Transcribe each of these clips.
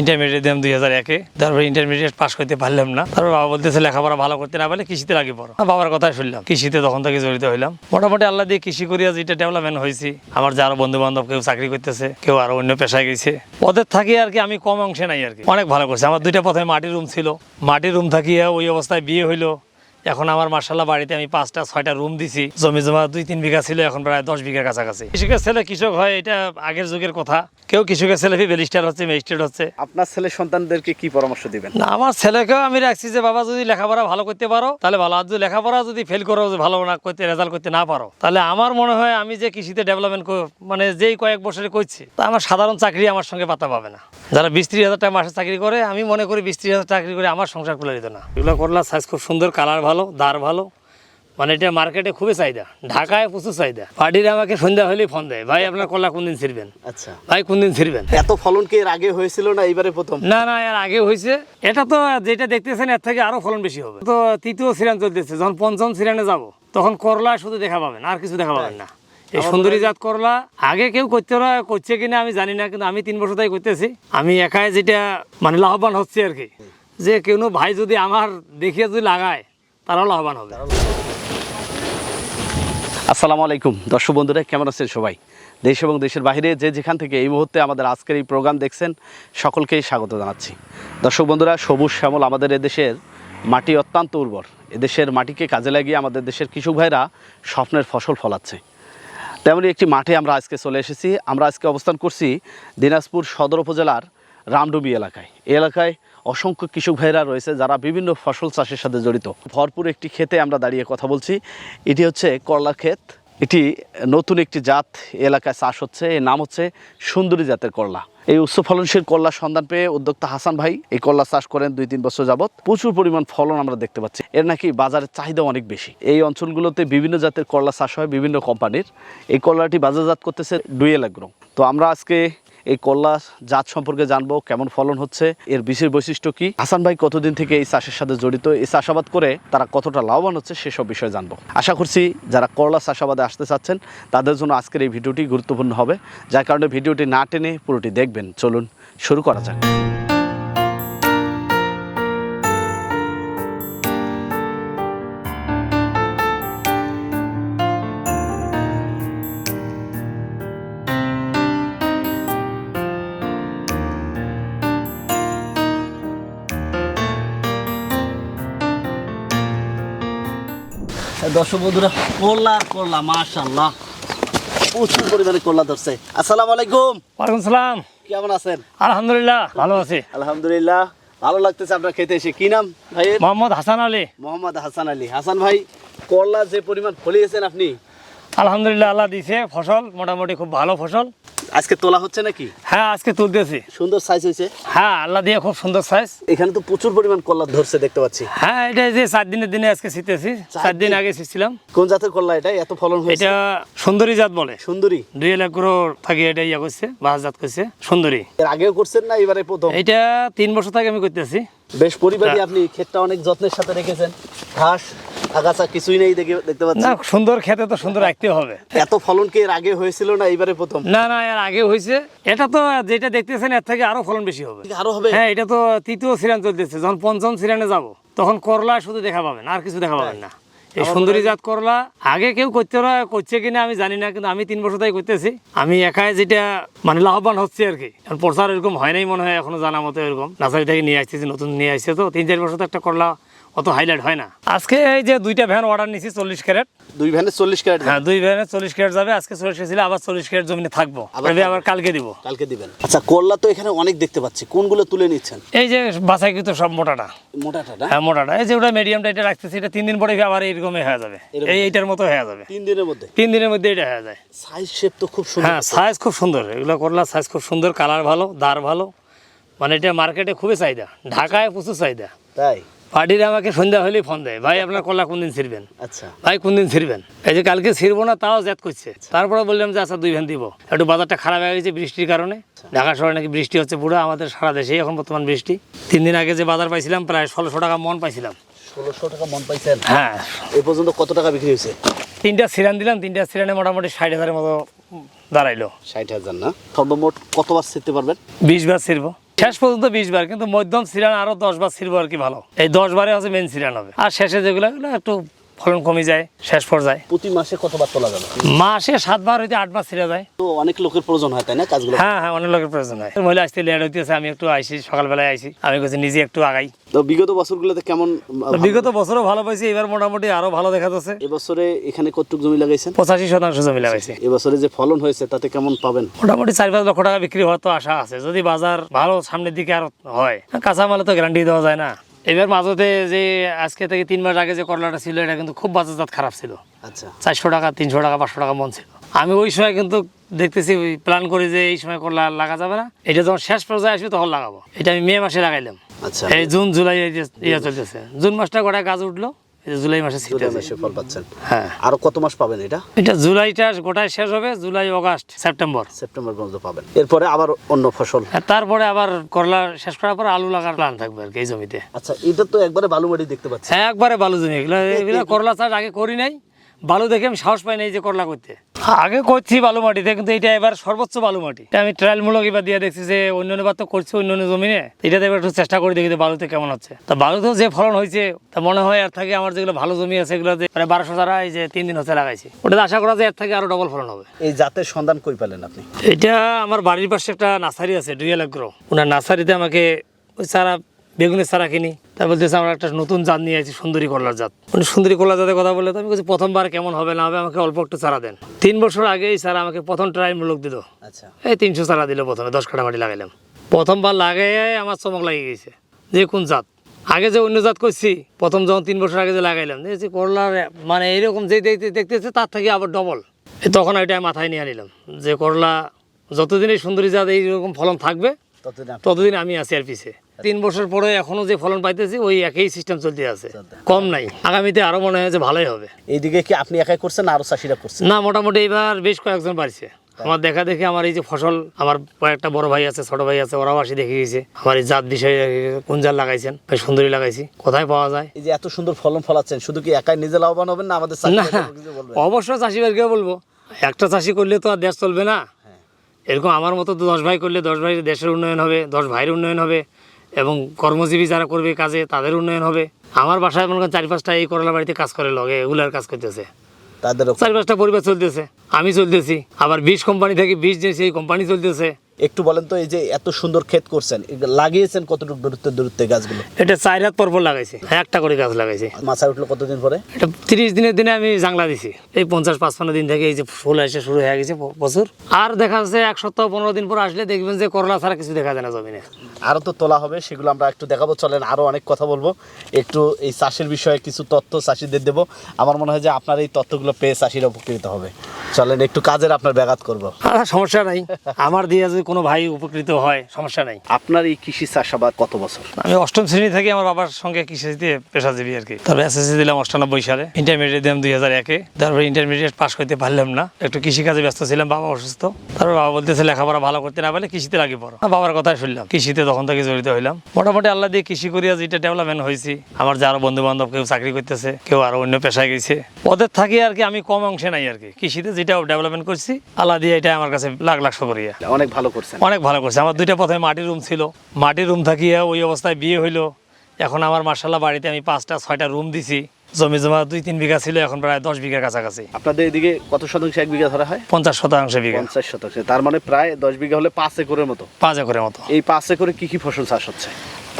Intermediate দিলাম দুই হাজার একে। তারপর ইন্টারমিডিয়েট পাশ করতে পারলাম না। তারপর বাবা বলতেছে, লেখাপড়া ভালো করতে না পারলে কৃষিতে লাগে পড়ো। বাবার কথা শুনলাম। কৃষিতে তখন থেকে জড়িত হইলাম। মোটামুটি আল্লাহ দিয়ে কৃষি করিয়া যেটা ডেভেলপমেন্ট হয়েছি আমার যারা বন্ধু বান্ধব কেউ চাকরি করতেছে, কেউ আরও অন্য পেশায় গেছে, ওদের থাকি আর কি আমি কম অংশে নাই আর কি। অনেক ভালো করছে। আমার দুইটা প্রথমে মাটির রুম ছিল। মাটির রুম থাকিয়া ওই অবস্থায় বিয়ে হইল। এখন আমার মার্শাল্লাহ বাড়িতে আমি পাঁচটা ছয়টা রুম দিছি। জমি জমা দুই তিন বিঘা ছিল এখন প্রায় দশ বিঘার কাছাকাছি। কৃষকের ছেলে কৃষক হয় এটা আগের যুগের কথা। কেউ কৃষকের ছেলে বেলিস্টার হচ্ছে ম্যাজিস্ট্রেট হচ্ছে। আপনার ছেলে সন্তানদেরকে কি পরামর্শ দিবেন? না আমার ছেলেকেও আমি রাখছি যে বাবা যদি লেখাপড়া ভালো করতে পারো তাহলে ভালো। আর যদি লেখাপড়া যদি ফেল করো যে ভালো না করতে রেজাল্ট করতে না পারো তাহলে আমার মনে হয় আমি যে কৃষিতে ডেভেলপমেন্ট মানে যেই কয়েক বছরে করছি তা আমার সাধারণ চাকরি আমার সঙ্গে পাতা পাবে না। যারা বিশ ত্রিশ হাজার টাকা মাসে চাকরি করে আমি মনে করি বিশ ত্রিশ হাজার চাকরি করে আমার সংসার খুলে দিত না। এগুলো করলা সাইজ খুব সুন্দর কালার ভালো দার ভালো। মানে এটা মার্কেটে খুবই চাহিদা। ঢাকায় প্রচুর চাহিদা। পার্টির আমাকে সন্ধ্যা হলেই ফোন দেয় ভাই আপনার কলা কোন দিন ছিড়বেন? আচ্ছা। ভাই কোন দিন ছিড়বেন? এত ফলন কি এর আগে হয়েছিল না এবারে প্রথম? না না এর আগে হয়েছে। এটা তো যেটা দেখতেছেন এর থেকে আরও ফলন বেশি হবে। তো তৃতীয় সিরান চলতেছে। যখন পঞ্চম সিরানে যাব তখন করলা শুধু দেখা পাবেন আর কিছু দেখা পাবেন না। এই সুন্দরী জাত করলা আগে কেউ করতে না করছে কিনা আমি জানি না কিন্তু আমি তিন বছর তাই করতেছি। আমি একাই যেটা মানে লাভবান হচ্ছে আর কি। যে কোনো ভাই যদি আমার দেখিয়ে যদি লাগায় তারাও লাভবান হবে। আসসালামু আলাইকুম। দর্শক বন্ধুরা, কেমন আছেন সবাই? দেশ এবং দেশের বাইরে যে যেখান থেকে এই মুহূর্তে আমাদের আজকের এই প্রোগ্রাম দেখছেন, সকলকেই স্বাগত জানাচ্ছি। দর্শক বন্ধুরা, সবুজ শ্যামল আমাদের এদেশের মাটি অত্যন্ত উর্বর। এদেশের মাটিকে কাজে লাগিয়ে আমাদের দেশের কৃষক ভাইরা স্বপ্নের ফসল ফলাচ্ছে। তেমনি একটি মাঠে আমরা আজকে চলে এসেছি। আমরা আজকে অবস্থান করছি দিনাজপুর সদর উপজেলার রামডুবি এলাকায়। এই এলাকায় অসংখ্য কৃষক ভাইরা রয়েছে যারা বিভিন্ন ফসল চাষের সাথে জড়িত। ভরপুর একটি ক্ষেতে আমরা দাঁড়িয়ে কথা বলছি। এটি হচ্ছে করলা ক্ষেত। এটি নতুন একটি জাত এলাকায় চাষ হচ্ছে। এর নাম হচ্ছে সুন্দরী জাতের করলা। এই উচ্চ ফলনশীল করলা সন্ধান পেয়ে উদ্যোক্তা হাসান ভাই এই করলা চাষ করেন দুই তিন বছর যাবত প্রচুর পরিমাণ ফলন আমরা দেখতে পাচ্ছি। এর নাকি বাজারের চাহিদা অনেক বেশি। এই অঞ্চলগুলোতে বিভিন্ন জাতের করলা চাষ হয় বিভিন্ন কোম্পানির। এই করলাটি বাজারজাত করতেছে ডুয়েল অ্যাগ্রো তো আমরা আজকে এই করলা জাত সম্পর্কে জানব, কেমন ফলন হচ্ছে, এর বিশেষ বৈশিষ্ট্য কি? হাসান ভাই কতদিন থেকে এই চাষের সাথে জড়িত? এই চাষাবাদ করে তারা কতটা লাভবান হচ্ছে সেসব বিষয়ে জানব। আশা করছি যারা করলা চাষাবাদে আসতে চাচ্ছেন, তাদের জন্য আজকের এই ভিডিওটি গুরুত্বপূর্ণ হবে। যার কারণে ভিডিওটি না টেনে পুরোটি দেখবেন। চলুন শুরু করা যাক। দর্শক বন্ধুরা করলা করলা মাশাল্লাহ প্রচুর পরিমাণে করলা ধরছে। আসসালামু আলাইকুম। ওয়ালাইকুম সালাম। কেমন আছেন? আলহামদুলিল্লাহ ভালো আছি। আলহামদুলিল্লাহ ভালো লাগতেছে আপনার খেতে এসে। কি নাম ভাই মোহাম্মদ হাসান আলী। মোহাম্মদ হাসান আলী। হাসান ভাই করলা যে পরিমাণ ফলিয়েছেন আপনি আলহামদুলিল্লাহ আল্লাহ দিছে ফসল মোটামুটি খুব ভালো ফসল। আজকে তোলা হচ্ছে নাকি? হ্যাঁ আজকে তুলতেছি। সুন্দর সাইজ হয়েছে? হ্যাঁ আল্লাহ দিয়ে খুব সুন্দর সাইজ এখানে তো প্রচুর পরিমাণ করলা ধরছে দেখতে পাচ্ছি। হ্যাঁ এটা যে চার দিনের দিনে আজকে শীতেছি। চার দিন? আগে শীতছিলাম। কোন জাতের করলা এটা? এত ফলন হয়েছে? এটা সুন্দরী জাত বলে। সুন্দরী? দুই লাখ থাকি এটা ইয়া করছে বাস জাত করছে সুন্দরী। এর আগেও করছেন না এবারে প্রথম? এটা তিন বছর থেকে আমি করতেছি। বেশ পরিবারই আপনি ক্ষেতটা অনেক যত্নের সাথে রেখেছেন। ঘাস আগাছা কিছুই নেই দেখে দেখতে পাচ্ছি। না সুন্দর খেতে তো সুন্দর রাখতে হবে। এত ফলন কি এর আগে হয়েছিল না এবারে প্রথম? না না এর আগে হয়েছে। এটা তো যেটা দেখতেছেন এর থেকে আরও ফলন বেশি হবে। আরও হবে? হ্যাঁ এটা তো তৃতীয় সিরান চলতেছে। যখন পঞ্চম সিরানে যাব তখন করলা শুধু দেখা পাবেন আর কিছু দেখা পাবেন না। এই সুন্দরী জাত করলা আগে কেউ করতে করছে কিনা আমি জানি না কিন্তু আমি তিন বছর তাই করতেছি। আমি একাই যেটা মানে লাভবান হচ্ছে আর কি। প্রচার এরকম হয় নাই মনে হয় এখনও জানা মতো এরকম। নার্সারি থেকে নিয়ে আসতেছি নতুন নিয়ে আসছে তো। তিন চার বছর তো একটা করলা অত হাইলাইট হয় না। আজকে এই যে দুইটা ভ্যান অর্ডার নিছি চল্লিশ ক্যারেট। দুই ভ্যানে চল্লিশ ক্যারেট হ্যাঁ দুই ভ্যানে চল্লিশ ক্যারেট যাবে আজকে চল্লিশ ছিল আবার চল্লিশ ক্যারেট জমিনে থাকব। আবার আবার কালকে দিব। কালকে দিবেন। আচ্ছা করলা তো এখানে অনেক দেখতে পাচ্ছি। কোনগুলো তুলে নিচ্ছেন? এই যে বাছাইকৃত সব মোটাটা। মোটাটা না? হ্যাঁ মোটাটা। এই যে ওটা মিডিয়ামটা এটা রাখতেছি এটা তিন দিন পরে আবার এরকমই হয়ে যাবে। এই এইটার মতো হয়ে যাবে। তিন দিনের মধ্যে? তিন দিনের মধ্যে এটা হয়ে যায়। সাইজ শেপ তো খুব সুন্দর হ্যাঁ সাইজ খুব সুন্দর। এগুলো করলা সাইজ খুব সুন্দর কালার ভালো দার ভালো। মানে এটা মার্কেটে খুবই চাহিদা। ঢাকায় প্রচুর চাহিদা। তাই? পার্টির আমাকে সন্ধ্যা হলেই ফোন দেয়। ভাই আপনার কলা কোন দিন ছিড়বেন? আচ্ছা। ভাই কোন দিন ছিড়বেন? এই যে কালকে ছিড়বো না তাও জ্যাত করছে। তারপরে বললাম যে আচ্ছা দুই ভ্যান দিব। একটু বাজারটা খারাপ হয়ে গেছে বৃষ্টির কারণে। ঢাকা শহরে নাকি বৃষ্টি হচ্ছে পুরো আমাদের সারা দেশেই এখন বর্তমান বৃষ্টি। তিন দিন আগে যে বাজার পাইছিলাম প্রায় ষোলোশো টাকা মন পাইছিলাম। ষোলোশো টাকা মন পাইছেন? হ্যাঁ। এই পর্যন্ত কত টাকা বিক্রি হয়েছে? তিনটা সিরান দিলাম তিনটা সিরানে মোটামুটি ষাট হাজারের মতো দাঁড়াইলো। ষাট হাজার না? সর্বমোট কতবার ছিঁড়তে পারবেন? বিশ বার ছিড়বো। শেষ পর্যন্ত বিশ বার, কিন্তু মধ্যম সিরান আরও দশ বার সিরব আর কি ভালো। এই দশ বারে হচ্ছে মেন সিরান হবে। আর শেষে যেগুলো একটু ফলন কমে যায় শেষ পর্যায়ে। প্রতি মাসে কতবার তোলা যাবে? মাসে সাতবার হইতে আটবার ছিঁড়ে যায়। তো অনেক লোকের প্রয়োজন হয় তাই না কাজগুলো? হ্যাঁ হ্যাঁ অনেক লোকের প্রয়োজন হয়। মহিলা আসতে লেট হইতেছে আমি একটু আইসি সকালবেলায় আইসি। আমি বলছি নিজে একটু আগাই। তো বিগত বছরগুলোতে কেমন বিগত বছরও ভালো পাইছি এবার মোটামুটি আরও ভালো দেখা যাচ্ছে। এবছরে এখানে কতটুক জমি লাগাইছেন? পঁচাশি শতাংশ জমি লাগাইছে। এবছরে যে ফলন হয়েছে তাতে কেমন পাবেন? মোটামুটি চার পাঁচ লক্ষ টাকা বিক্রি হওয়ার তো আশা আছে। যদি বাজার ভালো সামনের দিকে আর হয় কাঁচামালে তো গ্যারান্টি দেওয়া যায় না। এবার মাঝেতে যে আজকে থেকে তিন মাস আগে যে করলাটা ছিল এটা কিন্তু খুব বাজারজাত খারাপ ছিল। আচ্ছা। চারশো টাকা তিনশো টাকা পাঁচশো টাকা মন ছিল। আমি ওই সময় কিন্তু দেখতেছি ওই প্ল্যান করি যে এই সময় করলা লাগা যাবে না। এটা যখন শেষ পর্যায়ে আসবে তখন লাগাবো। এটা আমি মে মাসে লাগাইলাম। আচ্ছা। এই জুন জুলাই ইয়ে চলতেছে। জুন মাসটা গোটায় গাছ উঠল। জুলাই মাসে জুলাই মাসে ফল পাচ্ছেন। হ্যাঁ। আরও কত মাস পাবেন এটা? এটা জুলাইটা গোটায় শেষ হবে জুলাই অগাস্ট সেপ্টেম্বর। সেপ্টেম্বর পর্যন্ত পাবেন। এরপরে আবার অন্য ফসল? তারপরে আবার করলা শেষ করার পর আলু লাগার প্ল্যান থাকবে আর কি এই জমিতে। আচ্ছা এটা তো একবারে বালু মাটি দেখতে পাচ্ছি। হ্যাঁ একবারে বালু জমি। এগুলো এগুলো করলা চাষ আগে করি নাই। বালু দেখে আমি সাহস পাই নাই যে করলা করতে। আগে করছি বালু মাটিতে কিন্তু এটা এবার সর্বোচ্চ বালু মাটি। আমি ট্রায়ালমূলক এবার দিয়ে দেখছি যে অন্য বার তো করছি অন্য অন্য জমিনে। এটাতে এবার একটু চেষ্টা করে দেখি বালুতে কেমন হচ্ছে। তা বালুতেও যে ফলন হয়েছে তা মনে হয় এর থেকে আমার যেগুলো ভালো জমি আছে এগুলো মানে বারোশো তারা এই যে তিন দিন হচ্ছে লাগাইছি। ওটাতে আশা করা যায় এর থেকে আরও ডবল ফলন হবে। এই জাতের সন্ধান কই পেলেন আপনি? এটা আমার বাড়ির পাশে একটা নার্সারি আছে ডুয়েল এগ্রো। ওনার নার্সারিতে আমাকে ওই চারা বেগুনের চারা কিনি। তাই বলতেছে আমরা একটা নতুন জাত নিয়ে আছি সুন্দরী করলার জাত। উনি সুন্দরী করলার জাতের কথা বললে তো আমি বলছি প্রথমবার কেমন হবে না হবে আমাকে অল্প একটু চারা দেন। তিন বছর আগে এই চারা আমাকে প্রথম ট্রাই মূলক দিল। আচ্ছা। এই তিনশো চারা দিল প্রথমে দশ কাটা মাটি লাগাইলাম। প্রথমবার লাগাই আমার চমক লাগিয়ে গেছে যে কোন জাত। আগে যে অন্য জাত করছি প্রথম যখন তিন বছর আগে যে লাগাইলাম দেখছি করলার মানে এরকম যে দেখতে দেখতেছে তার থেকে আবার ডবল তখন এটা মাথায় নিয়ে আনিলাম যে করলা যতদিন এই সুন্দরী জাত এইরকম ফলন থাকবে ততদিন ততদিন আমি আছি আর পিছে। তিন বছর পরে এখনও যে ফলন পাইতেছি ওই একই সিস্টেম চলতে আছে। কম নাই। আগামীতে আরও মনে হয় যে ভালোই হবে। এইদিকে কি আপনি একাই করছেন আরও চাষিরা করছেন না মোটামুটি এবার বেশ কয়েকজন বাড়ছে। আমার দেখা দেখে আমার এই যে ফসল আমার কয়েকটা বড় ভাই আছে ছোট ভাই আছে ওরাও আসি দেখে গেছে। আমার এই জাত বিষয়ে কোন জাত লাগাইছেন? বেশ সুন্দরী লাগাইছি। কোথায় পাওয়া যায়? এই যে এত সুন্দর ফলন ফলাচ্ছেন শুধু কি একাই নিজে লাভবান হবেন না আমাদের না অবশ্য চাষিবারকে বলব একটা চাষি করলে তো আর দেশ চলবে না। এরকম আমার মতো তো দশ ভাই করলে দশ ভাই দেশের উন্নয়ন হবে দশ ভাইয়ের উন্নয়ন হবে। এবং কর্মজীবী যারা করবে কাজে তাদের উন্নয়ন হবে। আমার বাসায় মনে করেন চারি পাঁচটা এই করলা বাড়িতে কাজ করে লগে এগুলার কাজ করতেছে। তাদের চারি পাঁচটা পরিবার চলতেছে আমি চলতেছি। আবার বিশ কোম্পানি থেকে বিশ জিনিস এই কোম্পানি চলতেছে। একটু বলেন তো এই যে এত সুন্দর ক্ষেত করছেন লাগিয়েছেন কতটুকু দূরত্বে দূরত্বে গাছগুলো? এটা চার হাত পরপর লাগাইছে একটা করে গাছ লাগাইছে। মাথায় উঠল কতদিন পরে? এটা তিরিশ দিনের দিনে আমি জাংলা দিছি এই পঞ্চাশ পাঁচপান্ন দিন থেকে এই যে ফুল এসে শুরু হয়ে গেছে প্রচুর আর দেখা যাচ্ছে এক সপ্তাহ পনেরো দিন পর আসলে দেখবেন যে করলা ছাড়া কিছু দেখা যায় না জমিনে। আরও তো তোলা হবে সেগুলো আমরা একটু দেখাবো চলেন আরও অনেক কথা বলব। একটু এই চাষের বিষয়ে কিছু তথ্য চাষিদের দেবো। আমার মনে হয় যে আপনার এই তথ্যগুলো পেয়ে চাষিরা উপকৃত হবে। চলেন একটু কাজের আপনার ব্যাঘাত করব। সমস্যা নাই আমার দিয়ে যদি কোনো ভাই উপকৃত হয় সমস্যা নাই। আপনার এই কৃষি চাষাবাদ কত বছর? আমি অষ্টম শ্রেণি থেকে আমার বাবার সঙ্গে কৃষিতে পেশাজীবী আর কি। তারপর এসএসসি দিলাম অষ্টানব্বই সালে। ইন্টারমিডিয়েট দিলাম দুই হাজার একে। তারপর ইন্টারমিডিয়েট পাস করতে পারলাম না। একটু কৃষিকাজে ব্যস্ত ছিলাম বাবা অসুস্থ। তারপর বাবা বলতেছে লেখাপড়া ভালো করতে না পারলে কৃষিতে লাগিয়ে পড়ো। বাবার কথাই শুনলাম কৃষিতে তখন থেকে জড়িত হইলাম। মোটামুটি আল্লাহ দিয়ে কৃষি করিয়া যেটা ডেভেলপমেন্ট হয়েছি আমার যারা বন্ধু বান্ধব কেউ চাকরি করতেছে কেউ আরও অন্য পেশায় গেছে। ওদের থাকি আর কি আমি কম অংশে নাই আর কি। কৃষিতে যেটা ডেভেলপমেন্ট করছি আল্লাহ দিয়ে এটা আমার কাছে লাখ লাখ শুকরিয়া। অনেক ভালো করছেন? অনেক ভালো করছে। আমার দুইটা প্রথমে মাটির রুম ছিল। মাটির রুম থাকিয়ে ওই অবস্থায় বিয়ে হইল। এখন আমার মার্শাল্লাহ বাড়িতে আমি পাঁচটা ছয়টা রুম দিছি। জমি জমা দুই তিন বিঘা ছিল এখন প্রায় দশ বিঘার কাছাকাছি। আপনাদের এদিকে কত শতাংশ এক বিঘা ধরা হয়? পঞ্চাশ শতাংশ বিঘা। পঞ্চাশ শতাংশ। তার মানে প্রায় দশ বিঘা হলে পাঁচ একরের মতো। পাঁচ একরের মতো। এই পাঁচ একরে কি কি ফসল চাষ হচ্ছে?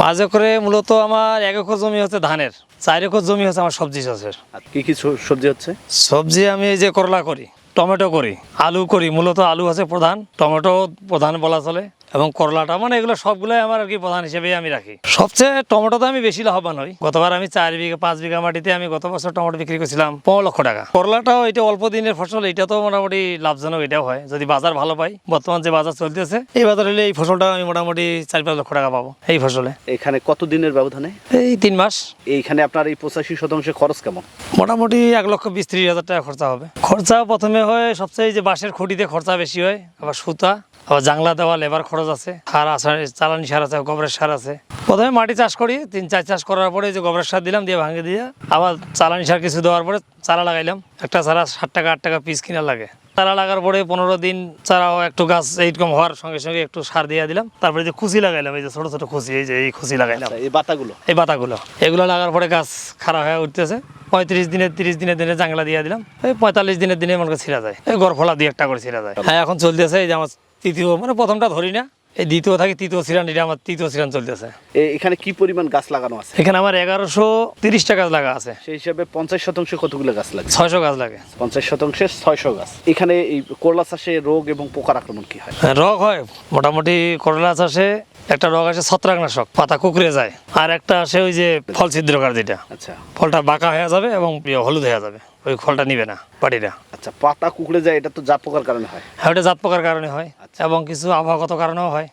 পাঁচ একরে মূলত আমার এক একর জমি হচ্ছে ধানের। চার একর জমি হচ্ছে আমার সবজি চাষের। আর কি কি সবজি হচ্ছে? সবজি আমি এই যে করলা করি। টমেটো করি আলু করি মূলত আলু আছে প্রধান টমেটো প্রধান বলা চলে এবং করলাটা মানে এগুলো সবগুলোই আমার আর কি প্রধান হিসেবে আমি রাখি। সবচেয়ে টমেটোতে আমি বেশি লাভবান হই। গতবার আমি চার বিঘা পাঁচ বিঘা মাটিতে আমি গত বছর টমেটো বিক্রি করছিলাম পনেরো লক্ষ টাকা। করলাটাও এটা অল্প দিনের ফসল এটা তো মোটামুটি লাভজনক এটাও হয় যদি বাজার ভালো পাই। বর্তমান যে বাজার চলতেছে এই বাজার হলে এই ফসলটা আমি মোটামুটি চার পাঁচ লক্ষ টাকা পাবো এই ফসলে। এখানে কত দিনের ব্যবধানে? এই তিন মাস। এইখানে আপনার এই পঁচাশি শতাংশ খরচ কেমন? মোটামুটি এক লক্ষ বিশ ত্রিশ হাজার টাকা খরচা হবে। খরচা প্রথমে হয় সবচেয়ে যে বাঁশের খুঁটিতে খরচা বেশি হয়, আবার সুতা, আবার জাংলা দেওয়া লেবার খরচ আছে, সার আছে, চালানি সার আছে, গোবরের সার আছে। প্রথমে মাটি চাষ করি, তিন চার চাষ করার পরে যে গোবরের সার দিলাম, দিয়ে ভাঙে দিয়ে আবার চালানি সার কিছু দেওয়ার পরে চারা লাগাইলাম। একটা চারা ষাট টাকা, আট টাকা পিস কিনা লাগে। চারা লাগার পরে পনেরো দিন চারাও একটু গাছ এইরকম হওয়ার সঙ্গে সঙ্গে একটু সার দিয়ে দিলাম। তারপরে যে খুশি লাগাইলাম এই যে ছোট ছোট খুশি এই যে এই খুশি লাগাইলাম। আচ্ছা, এই বাতাগুলো? এই বাতাগুলো। এগুলো লাগার পরে গাছ খারাপ হয়ে উঠতেছে। পঁয়ত্রিশ দিনের তিরিশ দিনের দিনে জাংলা দিয়ে দিলাম। এই পঁয়তাল্লিশ দিনের দিনে মনে ছিঁড়া যায়। এই গড়ফলা দুই একটা করে ছিঁড়া যায়। হ্যাঁ এখন চলতেছে এই যে আমার তৃতীয় মানে প্রথমটা ধরি না। এই দ্বিতীয় থাকে তৃতীয় সিরান এটা আমার তৃতীয় সিরান চলতেছে। এখানে কি পরিমাণ গাছ লাগানো আছে? এখানে আমার এগারোশো তিরিশটা গাছ লাগা আছে। সেই হিসাবে পঞ্চাশ শতাংশ কতগুলো গাছ লাগে? ছয়শো গাছ লাগে। পঞ্চাশ শতাংশে ছয়শো গাছ। এখানে এই করলা চাষে রোগ এবং পোকার আক্রমণ কি হয়? রোগ হয়। মোটামুটি করলা চাষে একটা রোগ আছে ছত্রাকনাশক পাতা কুকড়ে যায়। আর একটা আসে ওই যে ফল ছিদ্রকার যেটা। আচ্ছা। ফলটা বাঁকা হয়ে যাবে এবং ইয়ে হলুদ হয়ে যাবে। ওই ফলটা নিবে না পাটিটা আচ্ছা পাতা কুকড়ে যায় এটা তো জাপ পোকার কারণে হয়। হ্যাঁ ওটা জাত পোকার কারণে হয়। এবং কিছু আবহাওয়াগত কারণেও হয়।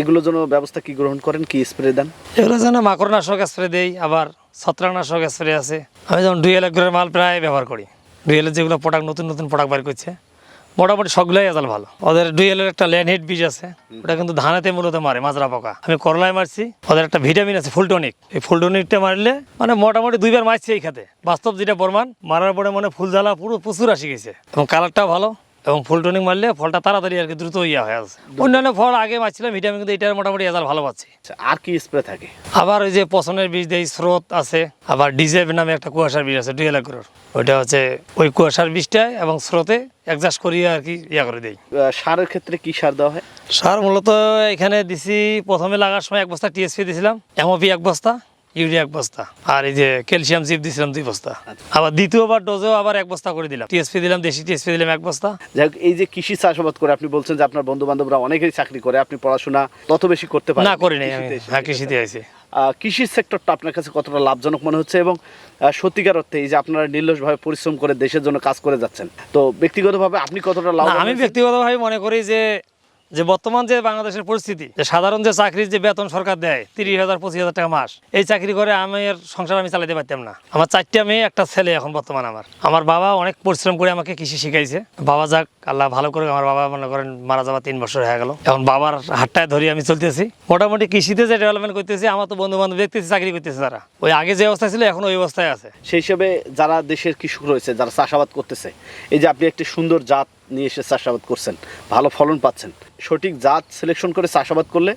এগুলোর জন্য ব্যবস্থা কি গ্রহণ করেন? কি স্প্রে দেন? এগুলো যেন মাকড়নাশক স্প্রে দেই আবার ছত্রাকনাশক স্প্রে আছে। আমি যেমন ডুয়েল এগ্রোর মাল প্রায় ব্যবহার করি। ডুয়েলের যেগুলো প্রোডাক্ট নতুন নতুন প্রোডাক্ট বের করছে মোটামুটি সবগুলাই আজাল ভালো। ওদের ডুয়েলের একটা ল্যান্ড হিট বীজ আছে ওটা কিন্তু ধানেতে মূলত মারে মাজরা পোকা। আমি করলায় মারছি ওদের একটা ভিটামিন আছে ফুলটনিক। এই ফুলটনিকটা মারলে মানে মোটামুটি দুইবার মারছি এই খাতে। বাস্তব যেটা প্রমাণ মারার পরে মানে ফুল জ্বালা পুরো প্রচুর আসি গেছে। এবং কালারটাও ভালো এবং ফুলটনিক মারলে ফলটা তাড়াতাড়ি আর কি দ্রুত ইয়া হয়ে আছে অন্যান্য ফল আগে মারছিলাম ভিটামিন কিন্তু এটার মোটামুটি আজাল ভালো পাচ্ছি। আচ্ছা আর কি স্প্রে থাকে? আবার ওই যে পছনের বীজ দেয় স্রোত আছে আবার ডিজেব নামে একটা কুয়াশার বীজ আছে ডুয়েল এগ্রোর ওইটা হচ্ছে ওই কুয়াশার বীজটায় এবং স্রোতে অ্যাডজাস্ট করিয়ে আর কি ইয়া করে দেই। আহ, সারের ক্ষেত্রে কি সার দেওয়া হয়? সার মূলত এখানে দিছি প্রথমে লাগার সময় এক বস্তা টিএসপি দিছিলাম এমওপি এক বস্তা ইউরিয়া এক বস্তা। আর এই যে ক্যালসিয়াম চিপ দিছিলাম দুই বস্তা। আবার দ্বিতীয়বার ডোজেও আবার এক বস্তা করে দিলাম। টিএসপি দিলাম দেশি টিএসপি দিলাম এক বস্তা। যাই এই যে কৃষি চাষাবাদ করে আপনি বলছেন যে আপনার বন্ধু বান্ধবরা অনেকেই চাকরি করে আপনি পড়াশোনা তত বেশি করতে পারেন না করি নাই আমি। হ্যাঁ কৃষিতে আইছি। আহ, কৃষির সেক্টরটা আপনার কাছে কতটা লাভজনক মনে হচ্ছে? এবং সত্যিকার অর্থে এই যে আপনারা নির্লসভাবে পরিশ্রম করে দেশের জন্য কাজ করে যাচ্ছেন তো ব্যক্তিগতভাবে আপনি কতটা লাভ আমি ব্যক্তিগতভাবে মনে করি যে যে বর্তমান যে বাংলাদেশের পরিস্থিতি, যে সাধারণ যে চাকরির যে বেতন সরকার দেয়, তিরিশ হাজার, পঁচিশ হাজার টাকা মাস, এই চাকরি করে আমি এর সংসার আমি চালাতে পারতাম না। আমার চারটা মেয়ে, একটা ছেলে এখন বর্তমান আমার। আমার বাবা অনেক পরিশ্রম করে আমাকে কৃষি শিখাইছে। বাবা যাক, আল্লাহ ভালো করে আমার বাবা মনে করেন মারা যাওয়া তিন বছর হয়ে গেল। এখন বাবার হাতটায় ধরে আমি চলতেছি। মোটামুটি কৃষিতে যে ডেভেলপমেন্ট করতেছি, আমার তো বন্ধু বান্ধব দেখতেছি, চাকরি করতেছে তারা। ওই আগে যে অবস্থা ছিল, এখন ওই অবস্থায় আছে। সেই হিসেবে যারা দেশের কৃষক রয়েছে, যারা চাষাবাদ করতেছে, এই যে আপনি একটি সুন্দর জাত নিয়ে এসে চাষাবাদ করছেন, ভালো ফলন পাচ্ছেন। সঠিক জাত সিলেকশন করে চাষাবাদ করলে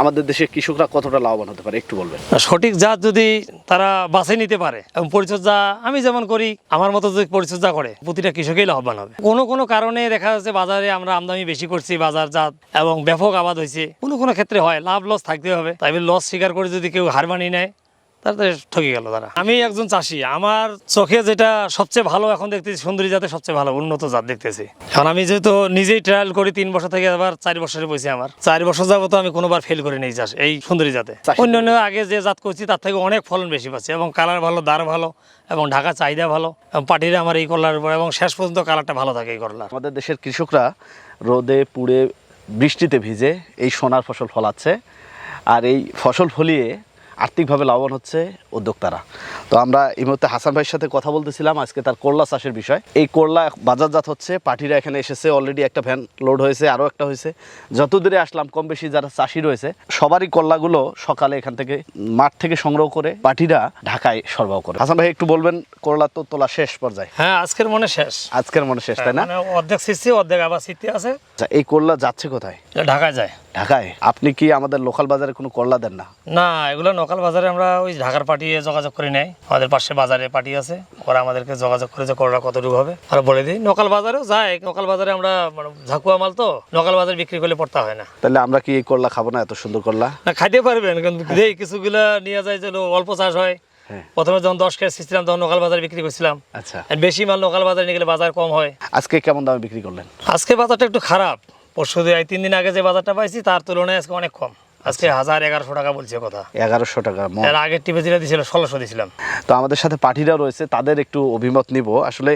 আমাদের দেশের কৃষকরা কতটা লাভবান হতে পারে, একটু বলবেন। সঠিক জাত যদি তারা বাছে নিতে পারে, এবং পরিচর্যা আমি যেমন করি, আমার মতো যদি পরিচর্যা করে, প্রতিটা কৃষকেই লাভবান হবে। কোনো কোনো কারণে দেখা যাচ্ছে বাজারে আমরা আমদানি বেশি করছি, বাজার জাত এবং ব্যাপক আবাদ হয়েছে। কোনো কোনো ক্ষেত্রে হয়, লাভ লস থাকতে হবে। তাই লস স্বীকার করে যদি কেউ হার মানিয়ে নেয় তাহলে ঠকে গেল তারা। আমি একজন চাষি আমার চোখে যেটা সবচেয়ে ভালো এখন দেখতেছি সুন্দরী জাতের সবচেয়ে ভালো উন্নত জাত দেখতেছি। এখন আমি যেহেতু নিজেই ট্রায়াল করি তিন বছর থেকে আবার চার বছরে বসে আমার। চার বছর যাব আমি কোনোবার ফেল করে নেই চাষ এই সুন্দরী জাতে। চাষি- অন্যান্য আগে যে জাত করছি তার থেকে অনেক ফলন বেশি পাচ্ছি এবং কালার ভালো দার ভালো এবং ঢাকা চাহিদা ভালো এবং পাটিরা আমার এই করলার উপর এবং শেষ পর্যন্ত কালারটা ভালো থাকে এই করলার। আমাদের দেশের কৃষকরা রোদে পুড়ে বৃষ্টিতে ভিজে এই সোনার ফসল ফলাচ্ছে আর এই ফসল ফলিয়ে আর্থিকভাবে লাভবান হচ্ছে উদ্যোক্তারা। তো আমরা এই মুহূর্তে হাসান ভাইয়ের সাথে কথা বলতেছিলাম আজকে তার করলা চাষের বিষয়। এই করলা বাজারজাত হচ্ছে পার্টিরা এখানে এসেছে অলরেডি একটা ভ্যান লোড হয়েছে আরও একটা হয়েছে। যত দূরে আসলাম কম বেশি যারা চাষি রয়েছে সবারই করলাগুলো সকালে এখান থেকে মাঠ থেকে সংগ্রহ করে পার্টিরা ঢাকায় সরবরাহ করে। হাসান ভাই একটু বলবেন করলা তো তোলা শেষ পর্যায়ে? হ্যাঁ আজকের মনে শেষ। আজকের মনে শেষ তাই না? মানে অর্ধেক সিসি অর্ধেক আবার সিটি আছে। আচ্ছা এই করলা যাচ্ছে কোথায়? ঢাকায় যায়। ঢাকায়? আপনি কি আমাদের লোকাল বাজারে কোনো করলা দেন না? না এগুলো লোকাল বাজারে আমরা ওই ঢাকার পাঠিয়ে যোগাযোগ করে নেই। আমাদের পাশে বাজারে পার্টি আছে ওরা আমাদেরকে যোগাযোগ করে যে করোনা কতটুকু হবে। আর বলে দিই লোকাল বাজারেও যায় লোকাল বাজারে আমরা মানে ঝাকুয়া মাল তো লোকাল বাজারে বিক্রি করলে পড়তে হয় না। তাহলে আমরা কি এই করলা খাব না এত সুন্দর করলা? না খাইতে পারবেন কিন্তু কিছুগুলা নিয়ে যায় যে অল্প চাষ হয়। হ্যাঁ। প্রথমে যখন দশ কেজি ছিলাম তখন লোকাল বাজারে বিক্রি করছিলাম। আচ্ছা। বেশি মাল লোকাল বাজারে নিয়ে গেলে বাজার কম হয়। আজকে কেমন দামে বিক্রি করলেন? আজকে বাজারটা একটু খারাপ। পরশু দিয়ে তিন দিন আগে যে বাজারটা পাইছি তার তুলনায় আজকে অনেক কম। আজকে হাজার এগারোশো টাকা বলছে কথা। এগারোশো টাকা এর আগের টিপে যেটা দিয়েছিল ষোলোশো দিয়েছিলাম তো আমাদের সাথে পার্টিরা রয়েছে তাদের একটু অভিমত নিব। আসলে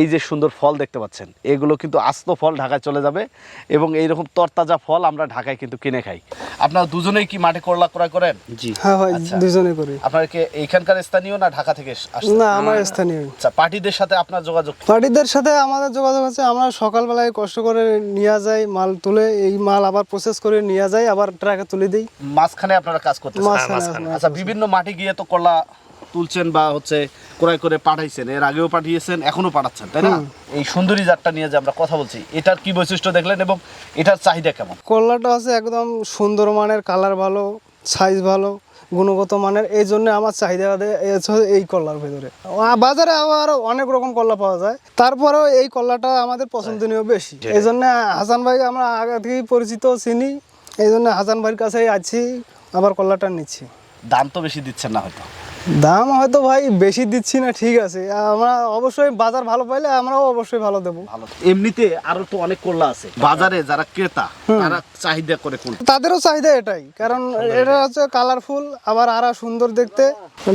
এই যে সুন্দর ফল দেখতে পাচ্ছেন এগুলো কিন্তু আস্ত ফল ঢাকায় চলে যাবে এবং এইরকম তরতাজা ফল আমরা ঢাকায় কিন্তু কিনে খাই। আপনারা দুজনেই কি মাঠে করলা ক্রয় করেন? জি। হ্যাঁ আচ্ছা। দুজনে করি। আপনার কি এইখানকার স্থানীয় না ঢাকা থেকে আসছে না আমার স্থানীয়। আচ্ছা পার্টিদের সাথে আপনার যোগাযোগ পার্টিদের সাথে আমাদের যোগাযোগ আছে আমরা সকালবেলায় কষ্ট করে নিয়ে যাই মাল তুলে এই মাল আবার প্রসেস করে নিয়ে যাই আবার ট্রাকে তুলে দিই। মাঝখানে আপনারা কাজ করতেছেন। মাঝখানে মাঝখানে। আচ্ছা বিভিন্ন মাঠে গিয়ে তো কলা তুলছেন বা হচ্ছে ক্রয় করে পাঠাইছেন এর আগেও পাঠিয়েছেন এখনও পাঠাচ্ছেন তাই না? এই সুন্দরী জাতটা নিয়ে যে আমরা কথা বলছি এটার কি বৈশিষ্ট্য দেখলেন এবং এটার চাহিদা কেমন? করলাটা আছে একদম সুন্দর মানের কালার ভালো সাইজ ভালো গুণগত মানের এই জন্য আমার চাহিদা এই কলার ভেতরে। বাজারে আবার অনেক রকম কলা পাওয়া যায় তারপরেও এই কলাটা আমাদের পছন্দনীয় বেশি। এই জন্য হাসান ভাই আমরা আগে থেকেই পরিচিত চিনি। এই জন্য হাসান ভাইয়ের কাছেই আছি, আবার কলাটা নিচ্ছি। দাম তো বেশি দিচ্ছেন না হয়তো। দাম হয়তো ভাই বেশি দিচ্ছি না ঠিক আছে। আমরা অবশ্যই বাজার ভালো পাইলে আমরাও অবশ্যই ভালো দেবো। ভালো। এমনিতে আরও তো অনেক করলা আছে। বাজারে যারা ক্রেতা তারা চাহিদা করে কোন তাদেরও চাহিদা এটাই কারণ এটা হচ্ছে কালারফুল আবার আরা সুন্দর দেখতে।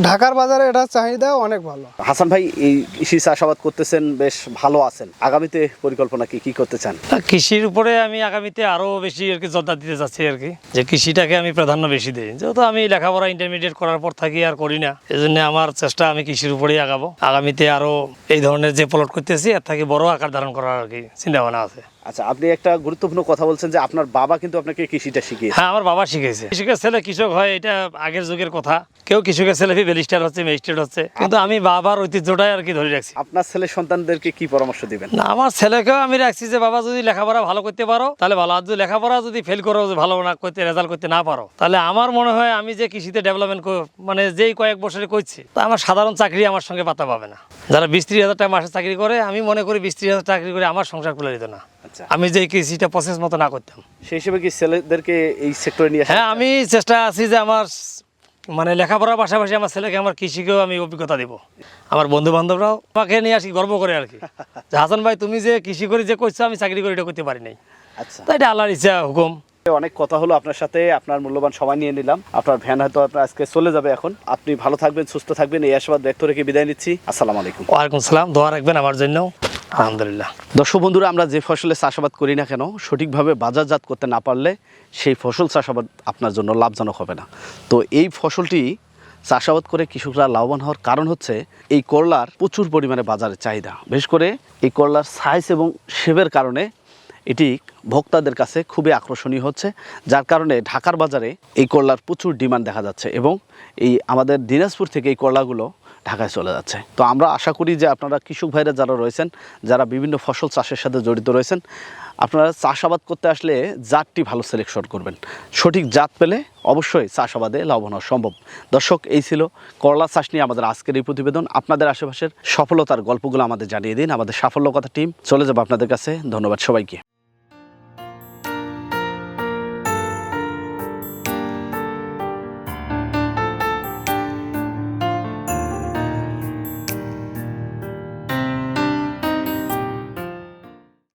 ঢাকার বাজারে এটা চাহিদা অনেক ভালো। হাসান ভাই এই কৃষি চাষাবাদ করতেছেন বেশ ভালো আছেন। আগামীতে পরিকল্পনা কি কি করতে চান? কৃষির উপরে আমি আগামীতে আরও বেশি আর কি জোরদার দিতে চাচ্ছি আর কি। যে কৃষিটাকে আমি প্রাধান্য বেশি দিই। যেহেতু আমি লেখাপড়া ইন্টারমিডিয়েট করার পর থাকি আর করি না। এই জন্য আমার চেষ্টা আমি কৃষির উপরেই আগাবো। আগামীতে আরও এই ধরনের যে প্লট করতেছি, এর থেকে বড় আকার ধারণ করার আর কি চিন্তা ভাবনা আছে। আচ্ছা আপনি একটা গুরুত্বপূর্ণ কথা বলছেন যে আপনার বাবা কিন্তু আপনাকে কৃষিটা শিখিয়েছে। হ্যাঁ আমার বাবা শিখেছে। কৃষকের ছেলে কৃষক হয় এটা আগের যুগের কথা। কেউ কৃষকের ছেলে ব্যারিস্টার হচ্ছে ম্যাজিস্ট্রেট হচ্ছে। কিন্তু আমি বাবার ঐতিহ্যটাই আর কি ধরে রাখছি। আপনার ছেলে সন্তানদেরকে কি পরামর্শ দিবেন? না আমার ছেলেকেও আমি রাখছি যে বাবা যদি লেখাপড়া ভালো করতে পারো তাহলে ভালো। আর যদি লেখাপড়া যদি ফেল করো ভালো না করতে রেজাল্ট করতে না পারো তাহলে আমার মনে হয় আমি যে কৃষিতে ডেভেলপমেন্ট মানে যেই কয়েক বছরে করছি তা আমার সাধারণ চাকরি আমার সঙ্গে পাতা পাবে না। যারা বিশ ত্রিশ হাজার টাকা মাসে চাকরি করে আমি মনে করি বিশ ত্রিশ হাজার চাকরি করে আমার সংসার খুলে দিত না। আমি যে কৃষিটা প্রসেস মতো না করতাম। সেই হিসেবে কি ছেলেদেরকে এই সেক্টরে নিয়ে হ্যাঁ আমি চেষ্টা আছি যে আমার মানে লেখাপড়ার পাশাপাশি আমার ছেলেকে আমার কৃষিকেও আমি অভিজ্ঞতা দিব। আমার বন্ধু বান্ধবরাও আমাকে নিয়ে আসি গর্ব করে আর কি। হাসান ভাই তুমি যে কৃষি করে যে করছ আমি চাকরি করে এটা করতে পারি নাই। আচ্ছা। তাই এটা আল্লাহর ইচ্ছা হুকুম। অনেক কথা হলো আপনার সাথে আপনার মূল্যবান সময় নিয়ে নিলাম। আপনার ভ্যান হয়তো আপনার আজকে চলে যাবে এখন। আপনি ভালো থাকবেন সুস্থ থাকবেন এই আশীর্বাদ ব্যক্ত রেখে বিদায় নিচ্ছি। আসসালামু আলাইকুম। ওয়ালাইকুম সালাম দোয়া রাখবেন আমার জন্য আলহামদুলিল্লাহ। দর্শক বন্ধুরা, আমরা যে ফসলে চাষাবাদ করি না কেন, সঠিকভাবে বাজারজাত করতে না পারলে সেই ফসল চাষাবাদ আপনার জন্য লাভজনক হবে না। তো এই ফসলটি চাষাবাদ করে কৃষকরা লাভবান হওয়ার কারণ হচ্ছে এই করলার প্রচুর পরিমাণে বাজারে চাহিদা। বিশেষ করে এই করলার সাইজ এবং শেপের কারণে এটি ভোক্তাদের কাছে খুবই আকর্ষণীয় হচ্ছে, যার কারণে ঢাকার বাজারে এই করলার প্রচুর ডিমান্ড দেখা যাচ্ছে এবং এই আমাদের দিনাজপুর থেকে এই করলাগুলো ঢাকায় চলে যাচ্ছে। তো আমরা আশা করি যে আপনারা কৃষক ভাইরা যারা রয়েছেন, যারা বিভিন্ন ফসল চাষের সাথে জড়িত রয়েছেন, আপনারা চাষাবাদ করতে আসলে জাতটি ভালো সিলেকশন করবেন। সঠিক জাত পেলে অবশ্যই চাষাবাদে লাভবান হওয়া সম্ভব। দর্শক, এই ছিল করলা চাষ নিয়ে আমাদের আজকের এই প্রতিবেদন। আপনাদের আশেপাশের সফলতার গল্পগুলো আমাদের জানিয়ে দিন, আমাদের সাফল্য কথা টিম চলে যাব আপনাদের কাছে। ধন্যবাদ সবাইকে।